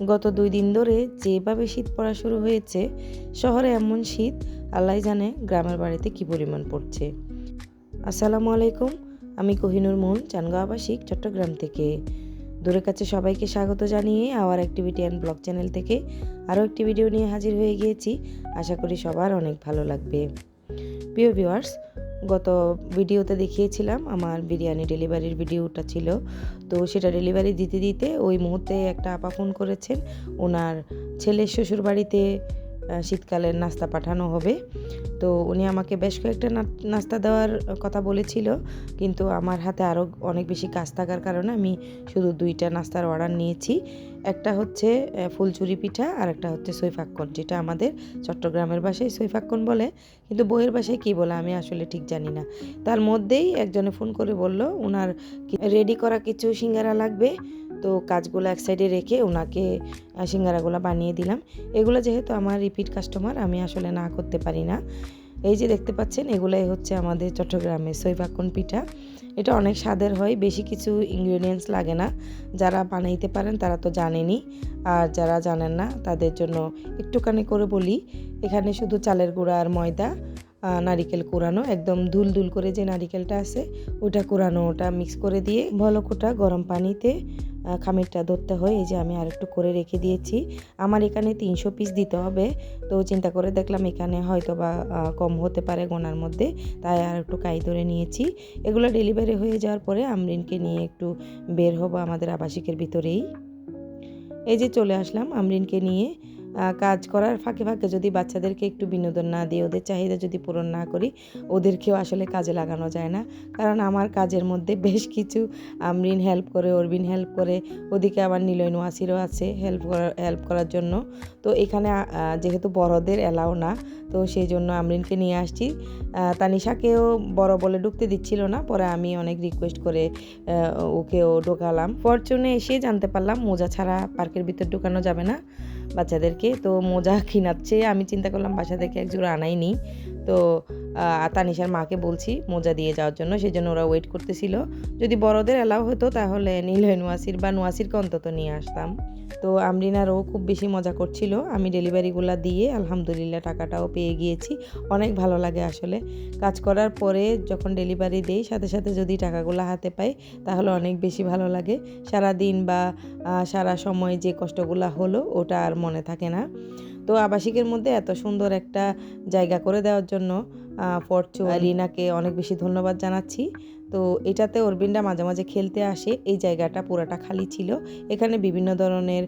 গত দুই দিন ধরে যেভাবে শীত পড়া শুরু হয়েছে, শহরে এমন শীত, আল্লাহ জানে গ্রামের বাড়িতে কি পরিমাণ পড়ছে। আসসালামু আলাইকুম, আমি কোহিনুর মুন, চানগাঁও আবাসিক, চট্টগ্রাম থেকে। দূরের কাছে সবাইকে স্বাগত জানিয়ে our activity and blog channel থেকে আরও একটি ভিডিও নিয়ে হাজির হয়ে গিয়েছি। আশা করি সবার অনেক ভালো লাগবে। প্রিয় ভিউয়ার্স গত ভিডিওতে দেখিয়েছিলাম আমার বিরিয়ানি ডেলিভারির ভিডিওটা ছিল। তো সেটা ডেলিভারি দিতে দিতে ওই মুহূর্তে একটা আপা ফোন করেছেন। ওনার ছেলের শ্বশুর বাড়িতে শীতকালের নাস্তা পাঠানো হবে। তো উনি আমাকে বেশ কয়েকটা নাস্তা দেওয়ার কথা বলেছিল, কিন্তু আমার হাতে আরও অনেক বেশি কাজ থাকার কারণে আমি শুধু দুইটা নাস্তার অর্ডার নিয়েছি। একটা হচ্ছে ফুলচুরি পিঠা আর একটা হচ্ছে সৈফাক্কন যেটা আমাদের চট্টগ্রামের ভাষায় সৈফাক্কন বলে, কিন্তু বইয়ের ভাষায় কী বলে আমি আসলে ঠিক জানি না। তার মধ্যেই একজনে ফোন করে বলল ওনার রেডি করা কিছু সিঙ্গারা লাগবে? তো কাজগুলো এক সাইডে রেখে ওনাকে সিঙ্গারাগুলো বানিয়ে দিলাম। এগুলো যেহেতু আমার রিপিট কাস্টমার আমি আসলে না করতে পারি না। এই যে দেখতে পাচ্ছেন, এগুলাই হচ্ছে আমাদের চট্টগ্রামের সৈফাক্কন পিঠা। এটা অনেক স্বাদের হয়, বেশি কিছু ইনগ্রেডিয়েন্টস লাগে না। যারা বানাইতে পারেন, তারা তো জানেনই। আর যারা জানেন না, তাদের জন্য একটুখানি করে বলি, এখানে শুধু চালের গুঁড়া আর ময়দা নারিকেল কুড়ানো, একদম দুল দুল করে যে নারিকেলটা আছে, ওটা কুড়ানো, ওটা মিক্স করে দিয়ে ভলকোটা গরম পানিতে খামিরটা ধরতে হয়। এই যে আমি আর একটু করে রেখে দিয়েছি। আমার এখানে তিনশো পিস দিতে হবে। তো চিন্তা করে দেখলাম এখানে হয়তো বা কম হতে পারে গোনার মধ্যে। তাই আর একটু কাই ধরে নিয়েছি। এগুলো ডেলিভারি হয়ে যাওয়ার পরে আমরিনকে নিয়ে একটু বের হব আমাদের আবাসিকের ভিতরেই। এই যে চলে আসলাম আমরিনকে নিয়ে। কাজ করার ফাঁকে ফাঁকে যদি বাচ্চাদেরকে একটু বিনোদন না দিই ওদের চাহিদা যদি পূরণ না করি, ওদেরকেও আসলে কাজে লাগানো যায় না। কারণ আমার কাজের মধ্যে বেশ কিছু, আমরিন হেল্প করে, অরবিন হেল্প করে, ওদিকে আবার নীলয় নোয়াসিরও আছে হেল্প করার হেল্প করার জন্য। তো এখানে যেহেতু বড়দের এলাও না, তো সেই জন্য আমরিনকে নিয়ে আসছি। তানিশাকেও বড় বলে ঢুকতে দিচ্ছিল না, পরে আমি অনেক রিকোয়েস্ট করে ওকেও ঢোকালাম। ফরচুনে এসে জানতে পারলাম, মোজা ছাড়া পার্কের ভিতর ঢোকানো যাবে না। বাচ্চাদেরকে তো মোজা কিনাচ্ছে। আমি চিন্তা করলাম বাসা থেকে একজোড়া আনাই নি তো তানিশার মাকে বলছি মোজা দিয়ে যাওয়ার জন্য সেই জন্য ওরা ওয়েট করতেছিল। যদি বড়দের এলাও হতো, তাহলে নীলয় নোয়াসির বা নোয়াসিরকে অন্তত নিয়ে আসতাম। তো আমরিনারও খুব বেশি মজা করছিল। আমি ডেলিভারিগুলো দিয়ে আলহামদুলিল্লাহ টাকাটাও পেয়ে গিয়েছি। অনেক ভালো লাগে আসলে। কাজ করার পরে যখন ডেলিভারি দেই, সাথে সাথে যদি টাকাগুলো হাতে পাই, তাহলে অনেক বেশি ভালো লাগে। সারা দিন বা সারা সময় যে কষ্টগুলো হলো, ওটা আর মনে থাকে না। তো আবাসিকের মধ্যে এত সুন্দর একটা জায়গা করে দেওয়ার জন্য ফরচু রিনাকে অনেক বেশি ধন্যবাদ জানাচ্ছি। তো এটাতে অরবিন্দা মাঝে মাঝে খেলতে আসে এই জায়গাটা পুরাটা খালি ছিল। এখানে বিভিন্ন ধরনের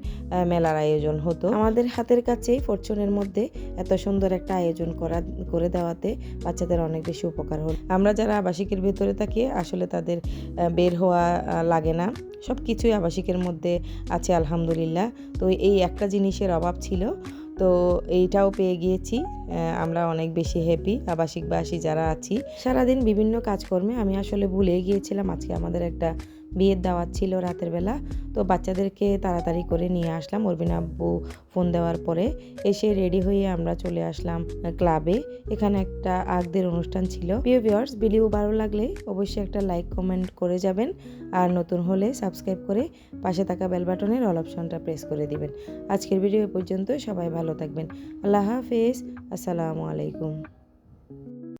মেলার আয়োজন হতো। আমাদের হাতের কাছেই ফরচুনের মধ্যে এত সুন্দর একটা আয়োজন করা করে দেওয়াতে বাচ্চাদের অনেক বেশি উপকার হল। আমরা যারা আবাসিকের ভেতরে থাকি আসলে তাদের বের হওয়া লাগে না। সব কিছুই আবাসিকের মধ্যে আছে আলহামদুলিল্লাহ। তো এই একটা জিনিসের অভাব ছিল। তো এইটাও পেয়ে গিয়েছি। আমরা অনেক বেশি হ্যাপি আবাসিকবাসী যারা আছি। সারাদিন বিভিন্ন কাজকর্মে আমি আসলে ভুলে গিয়েছিলাম। আজকে আমাদের একটা বিয়ের দাওয়াত ছিল রাতের বেলা। তো বাচ্চাদেরকে তাড়াতাড়ি করে নিয়ে আসলাম। অরবিন আব্বু ফোন দেওয়ার পরে এসে রেডি হয়ে আমরা চলে আসলাম ক্লাবে এখানে একটা আগদের অনুষ্ঠান ছিল। প্রিয় ভিউয়ার্স ভিডিও ভালো লাগলে অবশ্যই একটা লাইক কমেন্ট করে যাবেন। আর নতুন হলে সাবস্ক্রাইব করে পাশে থাকা বেল বাটনের অল অপশনটা প্রেস করে দিবেন। আজকের ভিডিও পর্যন্ত সবাই ভালো থাকবেন। আল্লাহ হাফেজ। আসসালামু আলাইকুম।